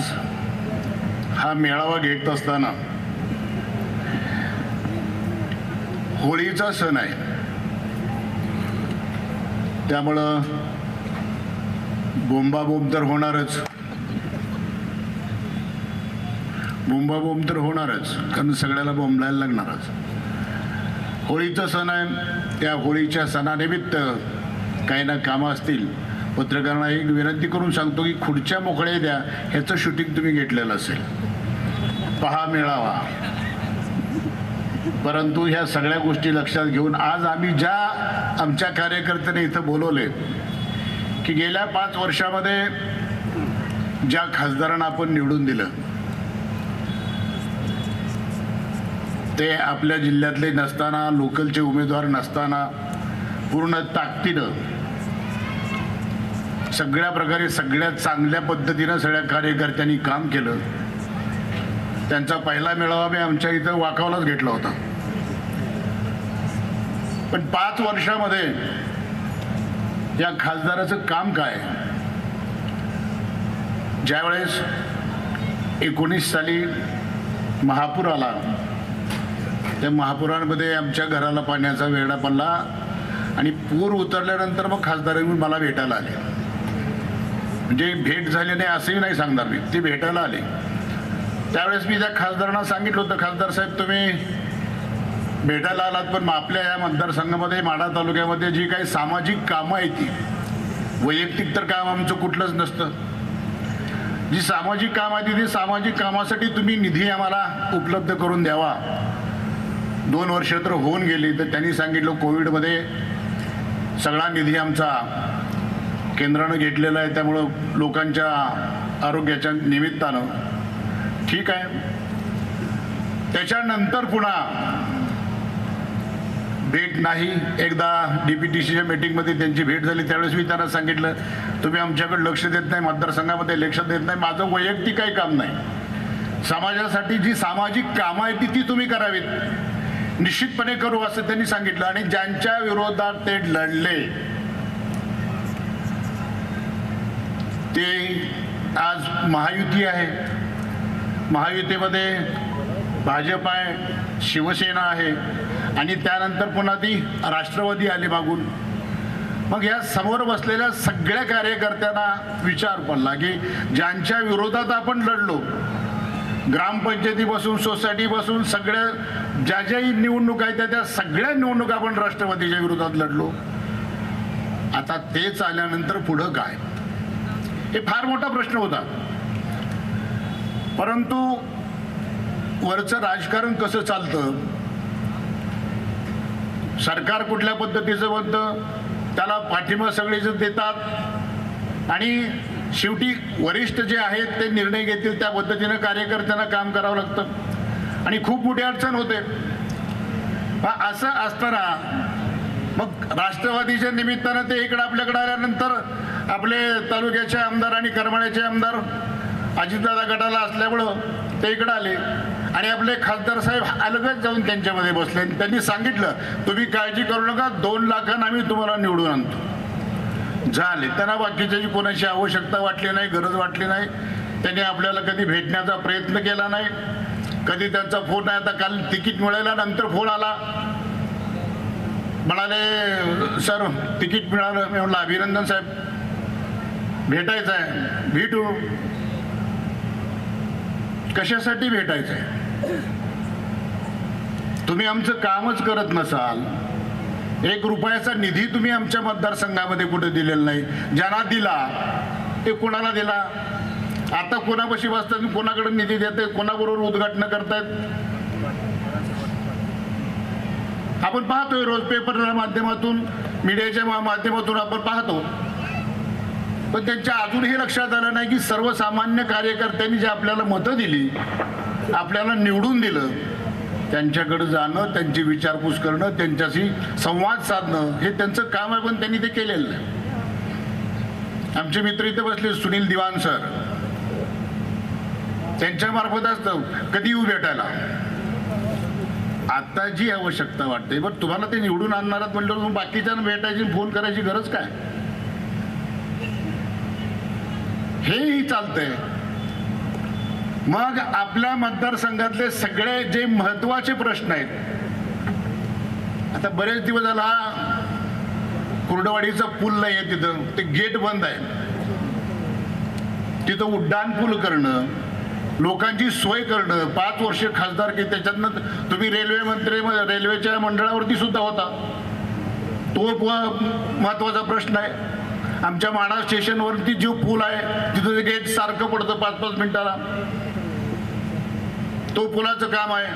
आज हा मेळावा घेत असताना होळीचा सण आहे. त्यामुळं बोंबाबोंब तर होणारच. बोंबाबोंब तर होणारच कारण सगळ्याला बोंबलायला लागणारच. होळीचा सण आहे. त्या होळीच्या सणानिमित्त काही ना कामं असतील पत्रकारांना एक विनंती करून सांगतो की खुर्च्या मोकळ्या द्या ह्याचं शूटिंग तुम्ही घेतलेलं असेल. पहा मिळावा. परंतु ह्या सगळ्या गोष्टी लक्षात घेऊन आज आम्ही ज्या आमच्या कार्यकर्त्यांनी इथं बोलवले की गेल्या पाच वर्षामध्ये ज्या खासदारांना आपण निवडून दिलं ते आपल्या जिल्ह्यातले नसताना लोकलचे उमेदवार नसताना पूर्ण ताकदीनं सगळ्या प्रकारे सगळ्यात चांगल्या पद्धतीनं सगळ्या कार्यकर्त्यांनी काम केलं. त्यांचा पहिला मेळावा मी आमच्या इथं वाकावलाच घेतला होता. पण पाच वर्षामध्ये या खासदाराचं काम काय? ज्यावेळेस एकोणीस साली महापूर आला त्या महापुरांमध्ये आमच्या घराला पाण्याचा वेढा पडला आणि पूर उतरल्यानंतर मग खासदारांनी मला भेटायला आले. म्हणजे भेट झाली नाही असंही नाही सांगणार मी. ते भेटायला आले. त्यावेळेस मी त्या खासदारांना सांगितलं होतं खासदार साहेब तुम्ही भेटायला आलात पण आपल्या या मतदारसंघामध्ये माढा तालुक्यामध्ये जी काही सामाजिक कामं आहेत ती वैयक्तिक तर काम आमचं कुठलंच नसतं. जी सामाजिक काम आहे ती सामाजिक कामासाठी तुम्ही निधी आम्हाला उपलब्ध करून द्यावा. दोन वर्ष तर होऊन गेली तर त्यांनी सांगितलं कोविडमध्ये सगळा निधी आमचा केंद्रानं घेतलेलं आहे त्यामुळं लोकांच्या आरोग्याच्या निमित्तानं. ठीक आहे. त्याच्यानंतर पुन्हा भेट नाही. एकदा डी पी टी सीच्या मीटिंगमध्ये त्यांची भेट झाली त्यावेळेस मी त्यांना सांगितलं तुम्ही आमच्याकडे लक्ष देत नाही मतदारसंघामध्ये लक्ष देत नाही माझं वैयक्तिक काही काम नाही. समाजासाठी जी सामाजिक कामं आहेत ती ती तुम्ही करावीत. निश्चितपणे करू असं त्यांनी सांगितलं. आणि ज्यांच्या विरोधात ते लढले ते आज महायुती आहे. महायुतीमध्ये भाजप आहे शिवसेना आहे आणि त्यानंतर पुन्हा ती राष्ट्रवादी आली मागून. मग या समोर बसलेल्या सगळ्या कार्यकर्त्यांना विचार पडला की ज्यांच्या विरोधात आपण लढलो ग्रामपंचायतीपासून सोसायटीपासून सगळ्या ज्या ज्याही निवडणुका आहेत त्या त्या सगळ्या निवडणुका आपण राष्ट्रवादीच्या विरोधात लढलो. आता तेच आल्यानंतर पुढं काय? हे फार मोठा प्रश्न होता. परंतु वरचं राजकारण कसं चालतं? सरकार कुठल्या पद्धतीचं बनतं? त्याला पाठिंबा सगळेच देतात. आणि शेवटी वरिष्ठ जे आहेत ते निर्णय घेतील त्या पद्धतीनं कार्यकर्त्यांना काम करावं लागतं. आणि खूप मोठी अडचण होते. असं असताना मग राष्ट्रवादीच्या निमित्तानं ते इकडं आपल्याकडे आल्यानंतर आपले तालुक्याचे आमदार आणि करमाळ्याचे आमदार अजितदादा गटाला असल्यामुळं ते इकडं आले. आणि आपले खासदार साहेब अलगच जाऊन त्यांच्यामध्ये बसले. आणि त्यांनी सांगितलं तुम्ही काळजी करू नका दोन लाखांना आम्ही तुम्हाला निवडून आणतो. झाले. त्यांना बाकीच्याची कोणाची आवश्यकता वाटली नाही गरज वाटली नाही. त्यांनी आपल्याला कधी भेटण्याचा प्रयत्न केला नाही. कधी त्यांचा फोन आहे आता काल तिकीट मिळायला नंतर फोन आला. म्हणाले सर तिकीट मिळालं. मी म्हटलं अभिनंदन साहेब भेटायचं आहे भेटू. कशासाठी भेटायचं आहे? तुम्ही आमचं कामच करत नसाल. एक रुपयाचा निधी तुम्ही आमच्या मतदारसंघामध्ये कुठे दिलेला नाही. ज्यांना दिला ते कोणाला दिला? आता कोणापाशी बसतात? कोणाकडे निधी देते कोणाबरोबर उद्घाटन करतायत? आपण पाहतोय रोज पेपरच्या माध्यमातून मीडियाच्या माध्यमातून आपण पाहतो. पण त्यांच्या अजूनही लक्षात आलं नाही की सर्वसामान्य कार्यकर्त्यांनी जे आपल्याला मतं दिली आपल्याला निवडून दिलं त्यांच्याकडे जाणं त्यांची विचारपूस करणं त्यांच्याशी संवाद साधणं हे त्यांचं काम आहे पण त्यांनी ते केलेलं नाही. आमचे मित्र इथे बसले सुनील दिवान सर. त्यांच्या मार्फत असतं कधी येऊ भेटायला? आता जी आवश्यकता वाटते बट तुम्हाला ते निवडून आणणारात म्हणलं मग बाकीच्या भेटायची फोन करायची गरज काय? हेही चालतंय. मग आपल्या मतदारसंघातले सगळे जे महत्त्वाचे प्रश्न आहेत आता बरेच दिवस झाला कुर्डवाडीचा पूल नाही आहे तिथं ते गेट बंद आहे. तिथं उड्डाण पूल करणं लोकांची सोय करणं पाच वर्ष खासदार की त्याच्यातनं तुम्ही रेल्वे मंत्री रेल्वेच्या मंडळावरती सुद्धा होता. तो महत्त्वाचा प्रश्न आहे. आमच्या माडा स्टेशनवरती जो पूल आहे तिथं गेट सारखं पडतं पाच पाच मिनिटाला. तो पुलाचं काम आहे.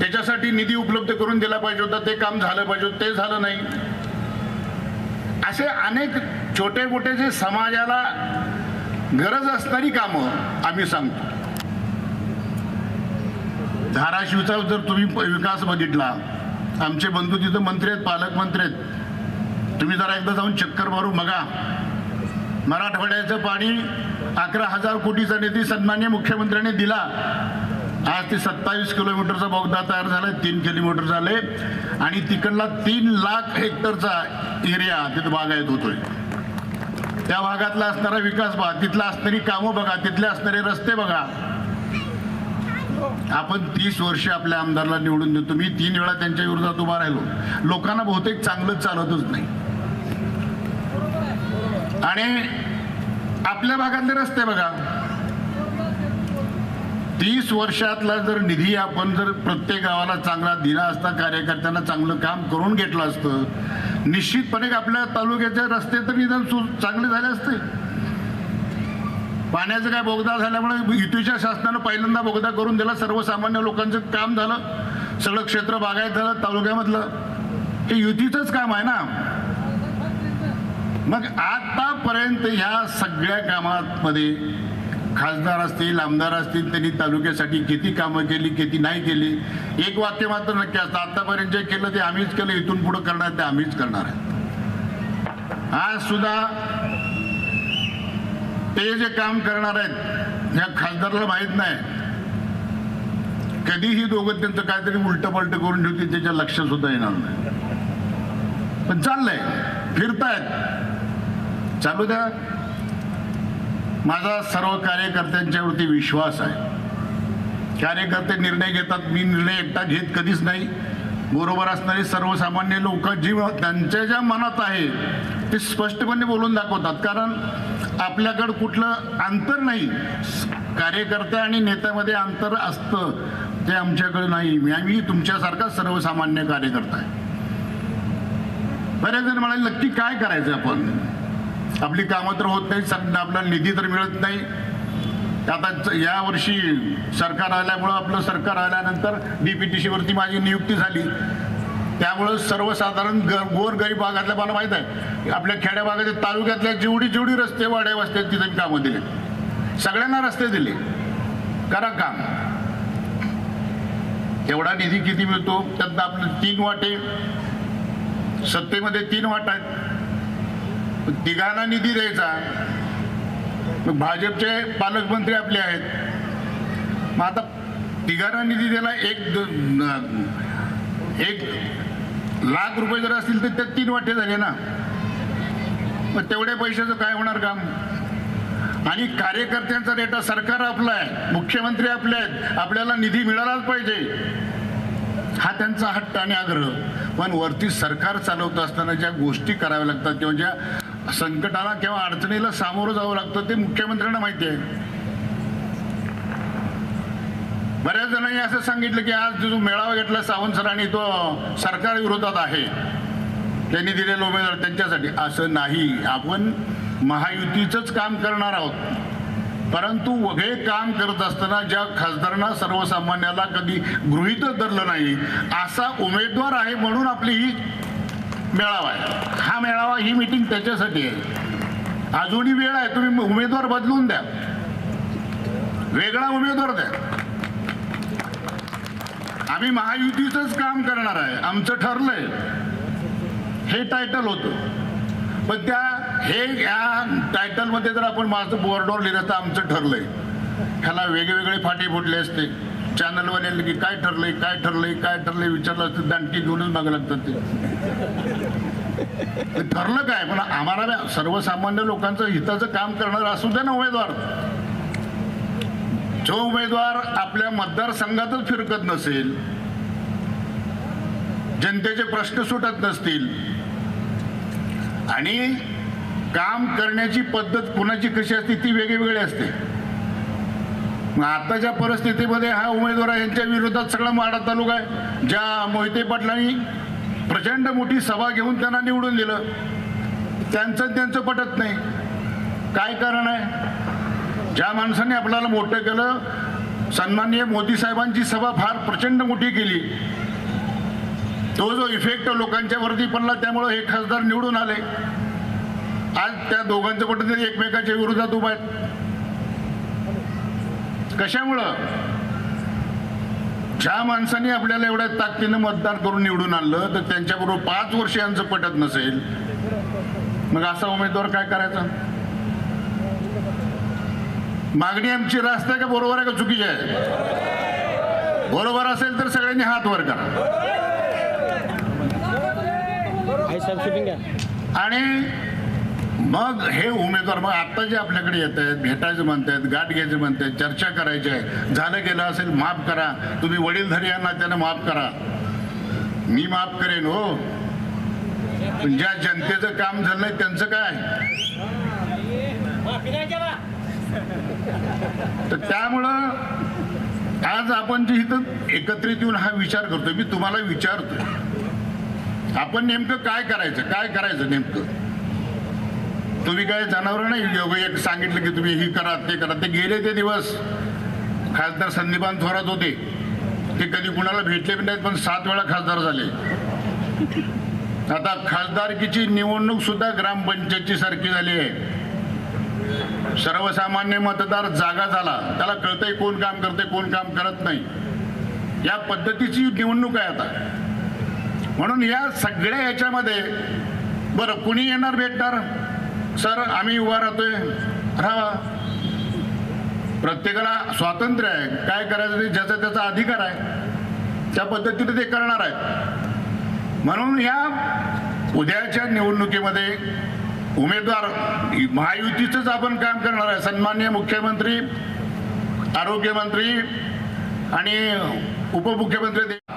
त्याच्यासाठी निधी उपलब्ध करून दिला पाहिजे होता ते काम झालं पाहिजे होतं, ते झालं नाही. असे अनेक छोटे मोठे जे समाजाला गरज असणारी कामं आम्ही सांगतो. धाराशिवचा जर तुम्ही विकास बघितला आमचे बंधू तिथं मंत्री आहेत पालकमंत्री आहेत. तुम्ही जरा एकदा जाऊन चक्कर मारून बघा. मराठवाड्याचं पाणी अकरा हजार कोटीचा निधी सन्मान्य मुख्यमंत्र्यांनी दिला. आज ते सत्तावीस किलोमीटरचा बोगदा तयार झालाय तीन किलोमीटर झाले. आणि तिकडला तीन लाख हेक्टरचा एरिया तिथं बागायत होतोय. त्या भागातला असणारा विकास बघा तिथला असणारी कामं बघा तिथले असणारे रस्ते बघा. आपण तीस वर्ष आपल्या आमदारला निवडून देतो. मी तीन वेळा त्यांच्या विरोधात उभा राहिलो. लोकांना बहुतेक चांगलं चालतच नाही. आणि आपल्या भागातले रस्ते बघा. तीस वर्षातला जर निधी आपण जर प्रत्येक गावाला चांगला दिला असता कार्यकर्त्यांना चांगलं काम करून घेतलं असतं निश्चितपणे आपल्या तालुक्याचे रस्ते तर निदान सु चांगले झाले असते. पाण्याचं काय बोगदा झाल्यामुळे युतीच्या शासनानं पहिल्यांदा बोगदा करून दिला. सर्वसामान्य लोकांचं काम झालं. सगळं क्षेत्र बागायत झालं तालुक्यामधलं. हे युतीचंच काम आहे ना? मग आतापर्यंत ह्या सगळ्या कामामध्ये खासदार असतील आमदार असतील त्यांनी तालुक्यासाठी किती कामं केली किती नाही केली एक वाक्य मात्र नक्की असतं. आतापर्यंत जे केलं ते आम्हीच केलं इथून पुढं करणार ते आम्हीच करणार आहे आज सुद्धा ते जे काम करणार आहेत या खासदारला माहीत नाही. कधीही दोघं त्यांचं काहीतरी उलट पलट करून ठेवतील त्याच्या लक्षात सुद्धा येणार नाही. पण चाललंय फिरतायत. चालू द्या. माझा सर्व कार्यकर्त्यांच्यावरती विश्वास आहे. कार्यकर्ते निर्णय घेतात मी निर्णय एकटा घेत कधीच नाही. बरोबर असणारी सर्वसामान्य लोक जी त्यांच्या ज्या मनात आहे ते स्पष्टपणे बोलून दाखवतात. कारण आपल्याकडं कुठलं अंतर नाही. कार्यकर्ते आणि नेत्यामध्ये अंतर असतं. ते आमच्याकडे नाही. मी आम्ही तुमच्यासारखा सर्वसामान्य कार्यकर्ता आहे. बरेच जण म्हणाले नक्की काय करायचं आपण? आपली कामं तर होत नाही सध्या आपल्याला निधी तर मिळत नाही. आता या वर्षी सरकार आल्यामुळं आपलं सरकार आल्यानंतर डीपीटीसी वरती माझी नियुक्ती झाली. त्यामुळं सर्वसाधारण ग गोर गरीब भागातल्या मला माहीत आहे आपल्या खेड्या भागाच्या तालुक्यातल्या जेवढी जेवढी रस्ते वाड्या वस्ते तिथे मी कामं दिले. सगळ्यांना रस्ते दिले. करा काम. तेवढा निधी किती मिळतो? त्यात आपले तीन वाटे. सत्तेमध्ये तीन वाट आहेत. तिघांना निधी द्यायचा. भाजपचे पालकमंत्री आपले आहेत. मग आता तिघांना निधी द्यायला एक एक लाख रुपये जर असतील तर त्यात तीन वाटे झाले ना. मग तेवढ्या पैशाचं काय होणार काम? आणि कार्यकर्त्यांचा डेटा सरकार आपला आहे मुख्यमंत्री आपले आहेत आपल्याला निधी मिळालाच पाहिजे. हा त्यांचा हट्ट आणि आग्रह. पण वरती सरकार चालवत असताना ज्या गोष्टी कराव्या लागतात किंवा ज्या संकटाला किंवा अडचणीला सामोरं जावं लागतं ते मुख्यमंत्र्यांना माहिती आहे. बऱ्याच जणांनी असं सांगितलं की आज जो मेळावा घेतला सावंत सरांनी तो सरकार विरोधात आहे. त्यांनी दिलेला उमेदवार त्यांच्यासाठी. असं नाही. आपण महायुतीचंच काम करणार आहोत. परंतु हे काम करत असताना ज्या खासदारांना सर्वसामान्याला कधी गृहित धरलं नाही असा उमेदवार आहे म्हणून आपली ही मेळावा आहे. हा मेळावा ही मीटिंग त्याच्यासाठी आहे. अजूनही वेळ आहे. तुम्ही उमेदवार बदलून द्या. वेगळा उमेदवार द्या. आम्ही महायुतीचंच काम करणार आहे. आमचं ठरलंय. हे टायटल होतं. पण त्या हे या टायटलमध्ये जर आपण माझं बोर्डवर लिहिलं तर आमचं ठरलंय. ह्याला वेगवेगळे फाटे फुटले असते. चॅनलवाले की काय ठरलंय काय ठरलंय काय ठरलंय विचारलं असतं दांडकी घेऊनच मागं लागतात ते. ठरलं काय? पण आम्हाला सर्वसामान्य लोकांचं हिताचं काम करणार असू द्या ना उमेदवार. जो उमेदवार आपल्या मतदारसंघातच फिरकत नसेल जनतेचे प्रश्न सुटत नसतील आणि काम करण्याची पद्धत कुणाची कशी असते ती वेगळी असते. मग आताच्या परिस्थितीमध्ये हा उमेदवार यांच्या विरोधात सगळा माडा तालुका आहे. ज्या मोहिते पाटलांनी प्रचंड मोठी सभा घेऊन त्यांना निवडून दिलं. त्यांचं त्यांचं पटत नाही. काय कारण आहे? ज्या माणसाने आपल्याला मोठं केलं सन्माननीय मोदी साहेबांची सभा फार प्रचंड मोठी केली. तो जो इफेक्ट लोकांच्या वरती पडला त्यामुळे हे खासदार निवडून आले. आज त्या दोघांचं कुठेतरी एकमेकाच्या विरोधात उभा आहेत. कशामुळं? ज्या माणसाने आपल्याला एवढ्या ताकदीनं मतदान करून निवडून आणलं तर त्यांच्याबरोबर पाच वर्ष यांचं पटत नसेल. मग असा उमेदवार काय करायचा? मागणी आमची रास्त आहे का बरोबर आहे का चुकीची आहे? बरोबर असेल तर सगळ्यांनी हात वर करा. आणि मग हे उमेदवार मग आता जे आपल्याकडे येत आहेत भेटायचं म्हणतात गाठ घ्यायचं म्हणतात चर्चा करायची आहे झालं गेलं असेल माफ करा. तुम्ही वडीलधारी यांना त्यानं माफ करा. मी माफ करेन हो. पण ज्या जनतेचं काम झालं नाही त्यांचं काय? तर त्यामुळं आज आपण जे इथं एकत्रित येऊन हा विचार करतोय मी तुम्हाला विचारतो आपण नेमकं काय करायचं काय करायचं नेमकं? तुम्ही काय जनावर नाही एक सांगितलं की तुम्ही ही करा ते करा. ते गेले ते दिवस. खासदार संदीपान थोरात होते. ते कधी कुणाला भेटले पण नाहीत पण सात वेळा खासदार झाले. आता खासदारकीची निवडणूक सुद्धा ग्रामपंचायतची सारखी झाली आहे. सर्वसामान्य मतदार जागा झाला. त्याला कळतंय कोण काम करते कोण काम करत नाही. या पद्धतीची निवडणूक आहे आता. म्हणून या सगळ्या याच्यामध्ये बरं कुणी येणार भेटणार? सर आम्ही उभा राहतोय. राहा. प्रत्येकाला स्वातंत्र्य आहे. काय करायचं ते ज्याचा त्याचा अधिकार आहे. त्या पद्धतीने ते करणार आहेत. म्हणून या उद्याच्या निवडणुकीमध्ये उमेदवार महायुतीचंच आपण काम करणार आहे. सन्मान्य मुख्यमंत्री आरोग्यमंत्री आणि उपमुख्यमंत्री दे-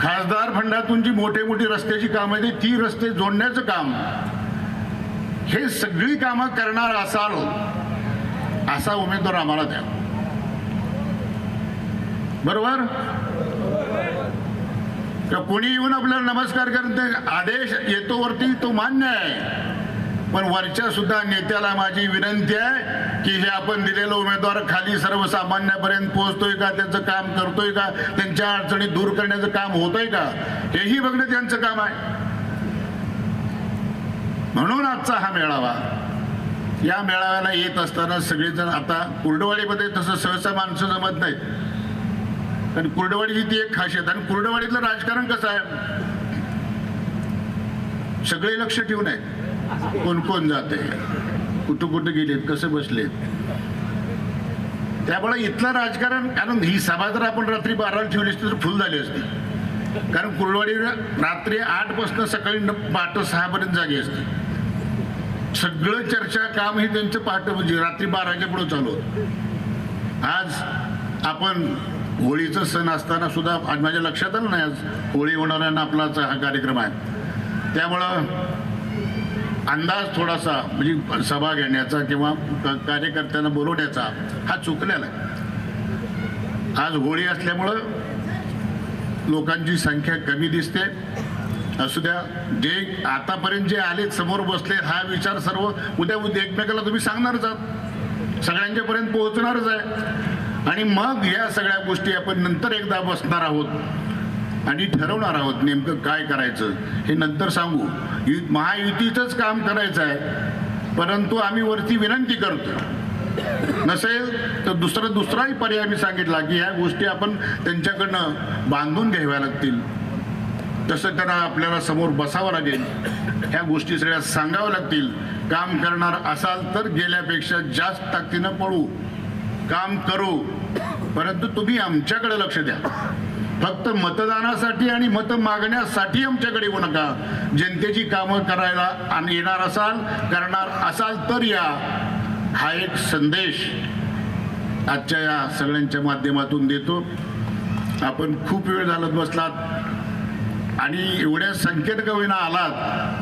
खासदार फंडातून जी मोठे मोठी रस्त्याची कामं आहेत ती रस्ते जोडण्याचं काम हे सगळी कामं करणार असाल असा उमेदवार आम्हाला द्या. बरोबर? कोणी येऊन आपल्याला नमस्कार करते आदेश येतो वरती तो मान्य आहे. पण वरच्या सुद्धा नेत्याला माझी विनंती आहे की हे आपण दिलेलं उमेदवार खाली सर्वसामान्यापर्यंत पोहोचतोय का त्यांचं काम करतोय का त्यांच्या अडचणी दूर करण्याचं काम होतंय का हेही बघणं त्यांचं काम आहे. म्हणून आजचा हा मेळावा या मेळाव्याला येत असताना सगळेजण आता कुर्डवाडीमध्ये तसं सहसा माणसं जमत नाहीत. कारण कुर्डवाडीची ती एक खासियत. आणि कुर्डवाडीतलं राजकारण कसं आहे? सगळे लक्ष ठेवून आहे. कोण कोण जाते? कुठं कुठं गेलेत? कसं बसलेत? त्यामुळे इथलं राजकारण कारण ही सभा जर आपण रात्री बाराला ठेवली असती तर फुल झाली असती. कारण कुर्डवाडी रात्री आठपासून सकाळी न- पहाटे सहापर्यंत जागी असते. सगळं चर्चा काम हे त्यांचं पहाटे म्हणजे रात्री बाराच्या पुढे चालू होतं. आज आपण होळीचा सण असताना सुद्धा आज माझ्या लक्षात आलं नाही आज होळी होणाऱ्यांना आपलाच हा कार्यक्रम आहे. त्यामुळं अंदाज थोडासा म्हणजे सभा घेण्याचा किंवा क- कार्यकर्त्यांना बोलवण्याचा हा चुकलेला आहे. आज होळी असल्यामुळं लोकांची संख्या कमी दिसते. असू द्या जे आतापर्यंत जे आले समोर बसले हा विचार सर्व उद्या उद्या एकमेकाला तुम्ही सांगणारच आहात. सगळ्यांच्यापर्यंत पोहोचणारच आहे. आणि मग या सगळ्या गोष्टी आपण नंतर एकदा बसणार आहोत आणि ठरवणार आहोत नेमकं काय करायचं हे नंतर सांगू. यु- महायुतीचंच काम करायचं आहे परंतु आम्ही वरती विनंती करतो नसेल तर दुसरा दुसराही पर्याय मी सांगितला की ह्या गोष्टी आपण त्यांच्याकडनं बांधून घ्याव्या लागतील. तसं त्यांना आपल्याला समोर बसावं लागेल. ह्या गोष्टी सगळ्या सांगाव्या लागतील. काम करणार असाल तर गेल्यापेक्षा जास्त ताकदीनं पडू काम करू. परंतु तुम्ही आमच्याकडे लक्ष द्या. फक्त मतदानासाठी आणि मत मागण्यासाठी आमच्याकडे येऊ नका. जनतेची कामं करायला आणि येणार असाल करणार असाल तर या. हा एक संदेश आजच्या या सगळ्यांच्या माध्यमातून देतो. आपण खूप वेळ झालत बसलात. आणि एवढ्या संख्येत का होईना आलात.